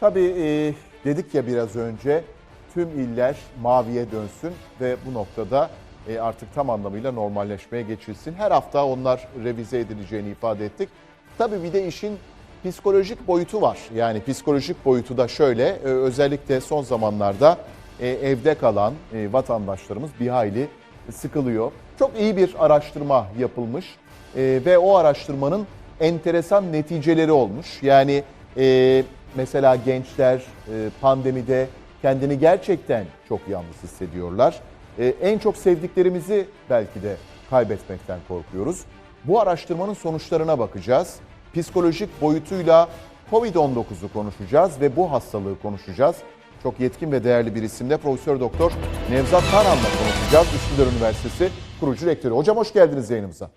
Tabii e, dedik ya biraz önce tüm iller maviye dönsün ve bu noktada e, artık tam anlamıyla normalleşmeye geçilsin. Her hafta onlar revize edileceğini ifade ettik. Tabii bir de işin psikolojik boyutu var. Yani psikolojik boyutu da şöyle e, özellikle son zamanlarda e, evde kalan e, vatandaşlarımız bir hayli sıkılıyor. Çok iyi bir araştırma yapılmış e, ve o araştırmanın enteresan neticeleri olmuş. Yani e, mesela gençler e, pandemide kendini gerçekten çok yalnız hissediyorlar. E, en çok sevdiklerimizi belki de kaybetmekten korkuyoruz. Bu araştırmanın sonuçlarına bakacağız. Psikolojik boyutuyla Covid-19'u konuşacağız ve bu hastalığı konuşacağız. Çok yetkin ve değerli bir isimle Profesör Doktor Nevzat Tarhan'la konuşacağız. Üsküdar Üniversitesi kurucu rektörü. Hocam hoş geldiniz yayınımıza.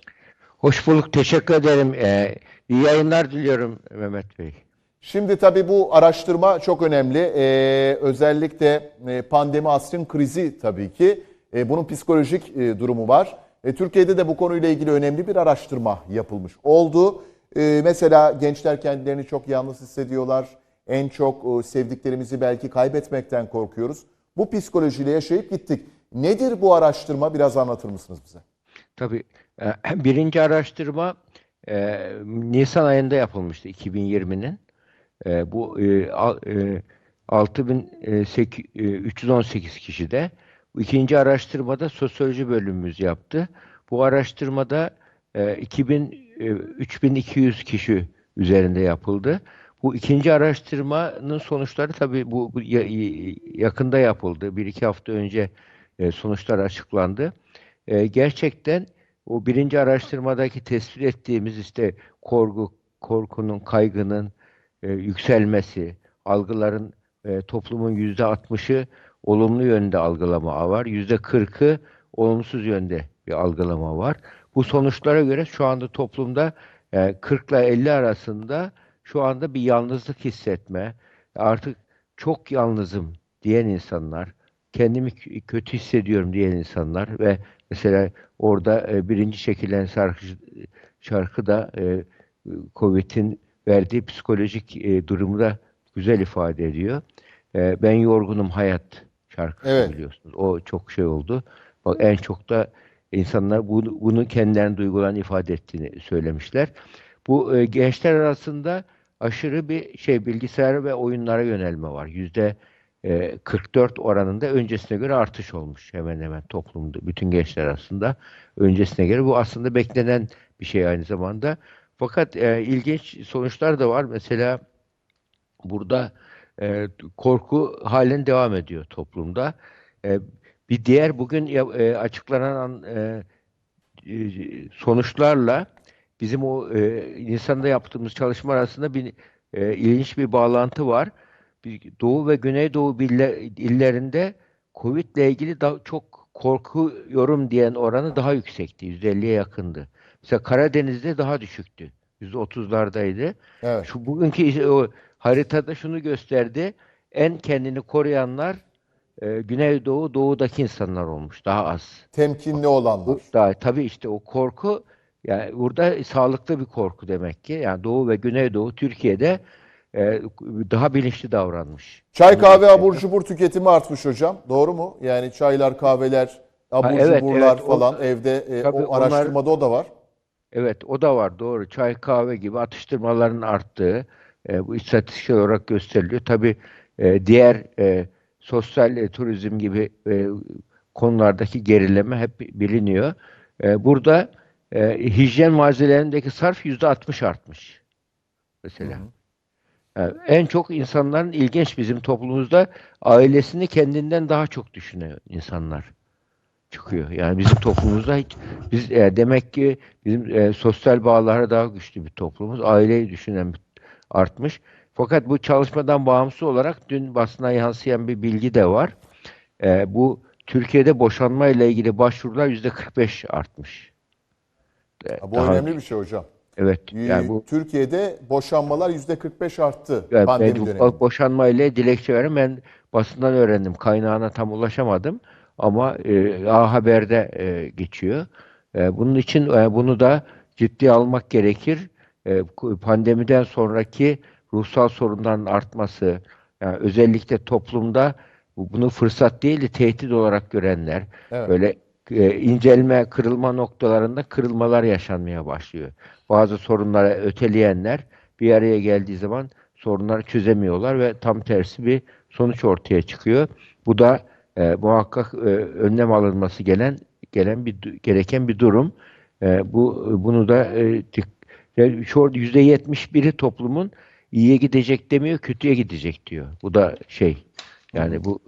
Hoş bulduk, teşekkür ederim. Ee, iyi yayınlar diliyorum Mehmet Bey. Şimdi tabii bu araştırma çok önemli. Ee, özellikle e, pandemi asrın krizi tabii ki. E, bunun psikolojik e, durumu var. E, Türkiye'de de bu konuyla ilgili önemli bir araştırma yapılmış oldu. E, mesela gençler kendilerini çok yalnız hissediyorlar. En çok e, sevdiklerimizi belki kaybetmekten korkuyoruz. Bu psikolojiyle yaşayıp gittik. Nedir bu araştırma? Biraz anlatır mısınız bize? Tabii e, birinci araştırma e, Nisan ayında yapılmıştı 2020'nin. E, bu e, al- e, 6318 kişide. Bu ikinci araştırmada sosyoloji bölümümüz yaptı. Bu araştırmada e, 2000 e, 3200 kişi üzerinde yapıldı. Bu ikinci araştırmanın sonuçları tabii bu, bu ya- yakında yapıldı. Bir iki hafta önce e, sonuçlar açıklandı. E, gerçekten o birinci araştırmadaki tespit ettiğimiz işte korku, korkunun, kaygının e, yükselmesi, algıların e, toplumun yüzde altmışı olumlu yönde algılama var, yüzde kırkı olumsuz yönde bir algılama var. Bu sonuçlara göre şu anda toplumda e, 40 ile 50 arasında şu anda bir yalnızlık hissetme, artık çok yalnızım diyen insanlar, kendimi kötü hissediyorum diyen insanlar ve mesela orada e, birinci çekilen şarkı, şarkı da e, Covid'in verdiği psikolojik e, durumu da güzel ifade ediyor. E, ben yorgunum hayat şarkısı Evet. biliyorsunuz. O çok şey oldu. Bak en çok da insanlar bunu, bunu kendilerinin duygularını ifade ettiğini söylemişler. Bu e, gençler arasında aşırı bir şey bilgisayar ve oyunlara yönelme var. Yüzde e, 44 oranında öncesine göre artış olmuş hemen hemen toplumda bütün gençler arasında öncesine göre bu aslında beklenen bir şey aynı zamanda. Fakat e, ilginç sonuçlar da var. Mesela burada e, korku halen devam ediyor toplumda. E, bir diğer bugün e, açıklanan e, e, sonuçlarla bizim o e, Nisan'da yaptığımız çalışma arasında bir e, ilginç bir bağlantı var. Doğu ve Güneydoğu illerinde Covid ile ilgili daha çok korkuyorum diyen oranı daha yüksekti. %50'ye yakındı. Mesela Karadeniz'de daha düşüktü. %30'lardaydı. Evet. Şu bugünkü o haritada şunu gösterdi. En kendini koruyanlar e, Güneydoğu, Doğu'daki insanlar olmuş. Daha az. Temkinli olanlar. Bu da tabii işte o korku yani burada sağlıklı bir korku demek ki. Yani Doğu ve Güneydoğu Türkiye'de e, daha bilinçli davranmış. Çay kahve gösteriyor. abur cubur tüketimi artmış hocam. Doğru mu? Yani çaylar, kahveler, abur evet, cuburlar evet, o- falan evde e, o araştırmada o da var. Evet, o da var doğru. Çay, kahve gibi atıştırmaların arttığı e, bu istatistiksel olarak gösteriliyor. Tabii e, diğer e, sosyal e, turizm gibi e, konulardaki gerileme hep biliniyor. E, burada e, hijyen malzemelerindeki sarf yüzde 60 artmış. Mesela. Yani en çok insanların ilginç bizim toplumumuzda ailesini kendinden daha çok düşünüyor insanlar çıkıyor. Yani bizim toplumumuzda hiç biz e, demek ki bizim e, sosyal bağlara daha güçlü bir toplumuz. Aileyi düşünen bir- artmış. Fakat bu çalışmadan bağımsız olarak dün basına yansıyan bir bilgi de var. E, bu Türkiye'de boşanma ile ilgili başvurular yüzde 45 artmış. E, Ha, bu daha- önemli bir şey hocam. Evet. Ee, Yani bu Türkiye'de boşanmalar %45 arttı Yani pandemi ben döneminde. boşanma ile dilekçe veren ben basından öğrendim. Kaynağına tam ulaşamadım ama e, A Haber'de e, geçiyor. E, bunun için e, bunu da ciddiye almak gerekir. E, pandemiden sonraki ruhsal sorunların artması, yani özellikle toplumda bu- bunu fırsat değil de tehdit olarak görenler, Evet. böyle e, incelme, kırılma noktalarında kırılmalar yaşanmaya başlıyor. Bazı sorunları öteleyenler bir araya geldiği zaman sorunları çözemiyorlar ve tam tersi bir sonuç ortaya çıkıyor. Bu da e, muhakkak e, önlem alınması gelen gelen bir gereken bir durum. E, bu bunu da e, yüzde yetmiş biri toplumun iyiye gidecek demiyor, kötüye gidecek diyor. Bu da şey yani bu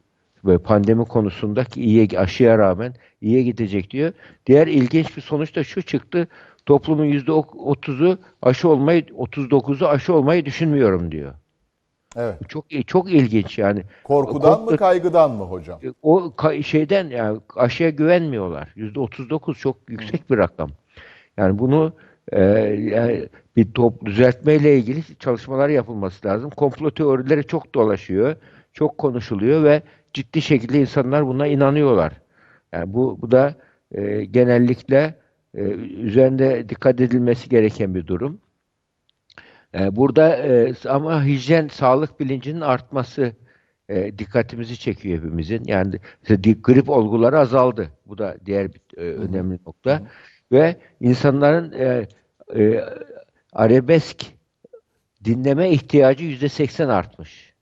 ve pandemi konusundaki iyiye aşıya rağmen iyiye gidecek diyor. Diğer ilginç bir sonuç da şu çıktı. Toplumun yüzde otuzu aşı olmayı, 39'u aşı olmayı düşünmüyorum diyor. Evet. Çok çok ilginç yani. Korkudan mı Korku- kaygıdan mı hocam? O ka- şeyden yani aşıya güvenmiyorlar. Yüzde 39 çok yüksek bir rakam. Yani bunu e, yani bir top düzeltmeyle ilgili çalışmalar yapılması lazım. Komplo teorileri çok dolaşıyor, çok konuşuluyor ve ciddi şekilde insanlar buna inanıyorlar. Yani bu bu da e, genellikle e, üzerinde dikkat edilmesi gereken bir durum. E, burada e, ama hijyen, sağlık bilincinin artması e, dikkatimizi çekiyor hepimizin. Yani grip olguları azaldı. Bu da diğer bir e, önemli nokta. Ve insanların e, e, arabesk dinleme ihtiyacı yüzde seksen artmış.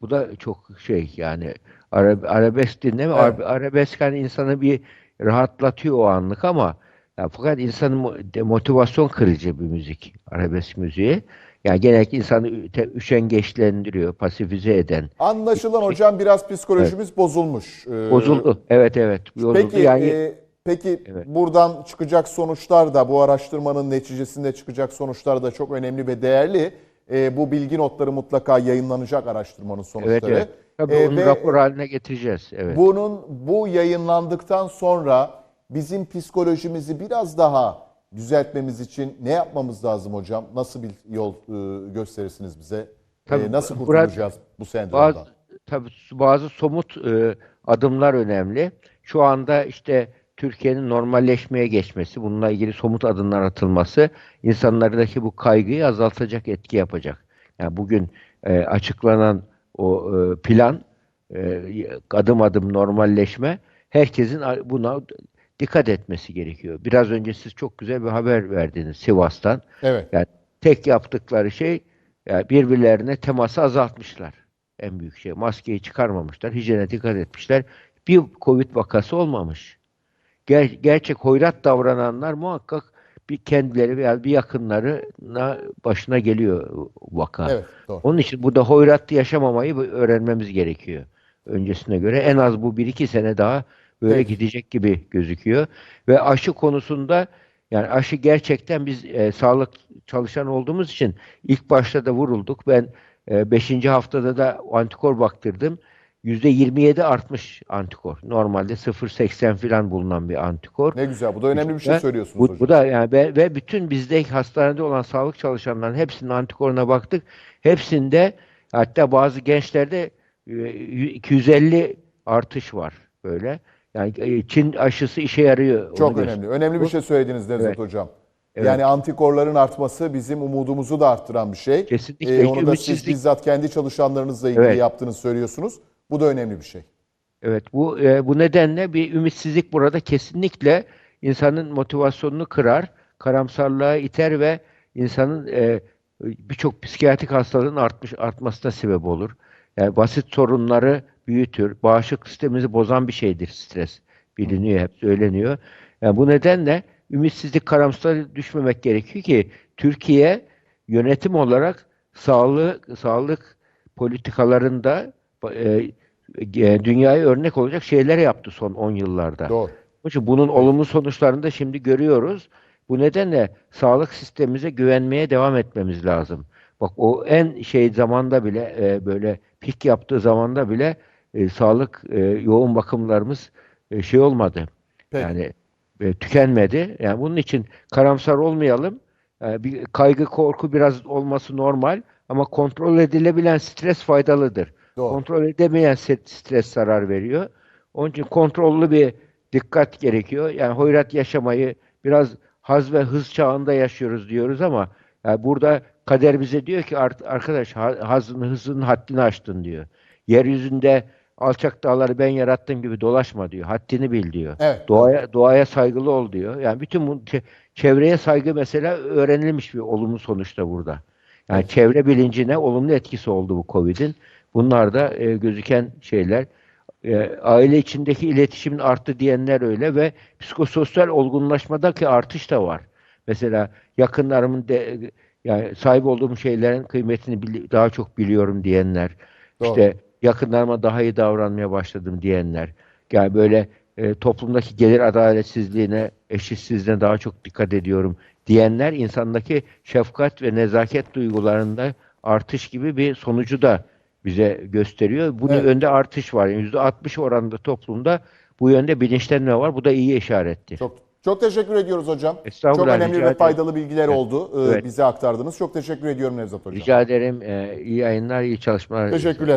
Bu da çok şey yani ara- arabesk dinleme Evet. ara- arabesk hani insanı bir rahatlatıyor o anlık ama ya fakat insanın motivasyon kırıcı bir müzik arabesk müziği. Yani genellikle insanı üşengeçlendiriyor, pasifize eden. Anlaşılan hocam biraz psikolojimiz bozulmuş. Ee, Bozuldu. Evet evet. Bozuldu. Peki, yani e, peki Evet. buradan çıkacak sonuçlar da bu araştırmanın neticesinde çıkacak sonuçlar da çok önemli ve değerli. E, bu bilgi notları mutlaka yayınlanacak araştırmanın sonuçları. evet evet. Tabii E, onu rapor haline getireceğiz. Evet. Bunun bu yayınlandıktan sonra bizim psikolojimizi biraz daha düzeltmemiz için ne yapmamız lazım hocam? Nasıl bir yol e, gösterirsiniz bize? E, Tabii, nasıl Murat, kurtulacağız bu sendromdan? Bazı tabii bazı somut e, adımlar önemli. Şu anda işte Türkiye'nin normalleşmeye geçmesi, bununla ilgili somut adımlar atılması insanlardaki bu kaygıyı azaltacak etki yapacak. Yani bugün e, açıklanan o e, plan e, adım adım normalleşme herkesin buna dikkat etmesi gerekiyor. Biraz önce siz çok güzel bir haber verdiniz Sivas'tan. Evet. Yani tek yaptıkları şey yani birbirlerine teması azaltmışlar. En büyük şey. Maskeyi çıkarmamışlar. Hijyene dikkat etmişler. Bir Covid vakası olmamış. Ger- gerçek hoyrat davrananlar muhakkak bir kendileri veya bir yakınlarına başına geliyor vaka. Evet, doğru. Onun için burada hoyratlı yaşamamayı öğrenmemiz gerekiyor. Öncesine göre en az bu bir iki sene daha böyle Peki. gidecek gibi gözüküyor. Ve aşı konusunda yani aşı gerçekten biz e, sağlık çalışan olduğumuz için ilk başta da vurulduk. Ben 5. haftada da antikor baktırdım. %27 artmış antikor. Normalde 0.80 falan bulunan bir antikor. Ne güzel. Bu da önemli bir şey söylüyorsunuz bu, hocam. bu da yani ve, ve bütün bizde hastanede olan sağlık çalışanların hepsinin antikoruna baktık. Hepsinde hatta bazı gençlerde e, 250 artış var böyle. Yani e, Çin aşısı işe yarıyor. Çok önemli. Önemli bir şey söylediniz Nevzat Evet. Hocam. Evet. Yani antikorların artması bizim umudumuzu da arttıran bir şey. Kesinlikle. Ee, onu da siz bizzat kendi çalışanlarınızla ilgili Evet. yaptığınızı söylüyorsunuz. Bu da önemli bir şey. Evet bu e, bu nedenle bir ümitsizlik burada kesinlikle insanın motivasyonunu kırar, karamsarlığa iter ve insanın e, birçok psikiyatrik hastalığın artmış artmasına sebep olur. Yani basit sorunları büyütür. Bağışıklık sistemimizi bozan bir şeydir stres. Biliniyor, hep söyleniyor. Yani bu nedenle ümitsizlik, karamsar düşmemek gerekiyor ki Türkiye yönetim olarak sağlık sağlık politikalarında e, e, dünyaya örnek olacak şeyler yaptı son 10 yıllarda. Doğru. İçin bunun olumlu sonuçlarını da şimdi görüyoruz. Bu nedenle sağlık sistemimize güvenmeye devam etmemiz lazım. Bak o en şey zamanda bile e, böyle pik yaptığı zamanda bile e, sağlık e, yoğun bakımlarımız e, şey olmadı. Peki. Yani e, tükenmedi. Yani bunun için karamsar olmayalım. E, bir kaygı korku biraz olması normal ama kontrol edilebilen stres faydalıdır. Doğru. Kontrol edemeyen stres zarar veriyor. Onun için kontrollü bir dikkat gerekiyor. Yani hoyrat yaşamayı biraz haz ve hız çağında yaşıyoruz diyoruz ama yani burada kader bize diyor ki "Art- arkadaş ha- hazın hızının haddini aştın diyor. Yeryüzünde alçak dağları ben yarattığım gibi dolaşma diyor. Haddini bil diyor. Evet. Doğaya doğaya saygılı ol diyor. Yani bütün bu çe- çevreye saygı mesela öğrenilmiş bir olumlu sonuçta burada. Yani çevre bilincine olumlu etkisi oldu bu Covid'in. Bunlar da e, gözüken şeyler. E, aile içindeki iletişimin arttı diyenler öyle ve psikososyal olgunlaşmadaki artış da var. Mesela yakınlarımın de, yani sahip olduğum şeylerin kıymetini daha çok biliyorum diyenler. Doğru. İşte yakınlarıma daha iyi davranmaya başladım diyenler. Yani böyle e, toplumdaki gelir adaletsizliğine, eşitsizliğine daha çok dikkat ediyorum diyenler insandaki şefkat ve nezaket duygularında artış gibi bir sonucu da bize gösteriyor. Bunun Evet. önde artış var. Yani %60 oranında toplumda bu yönde bilinçlenme var. Bu da iyi işarettir. Çok çok teşekkür ediyoruz hocam. Çok önemli ve faydalı bilgiler Evet, oldu. Ee, evet. Bize aktardınız. Çok teşekkür ediyorum Nevzat hocam. Rica ederim. E, iyi yayınlar, iyi çalışmalar. Teşekkürler.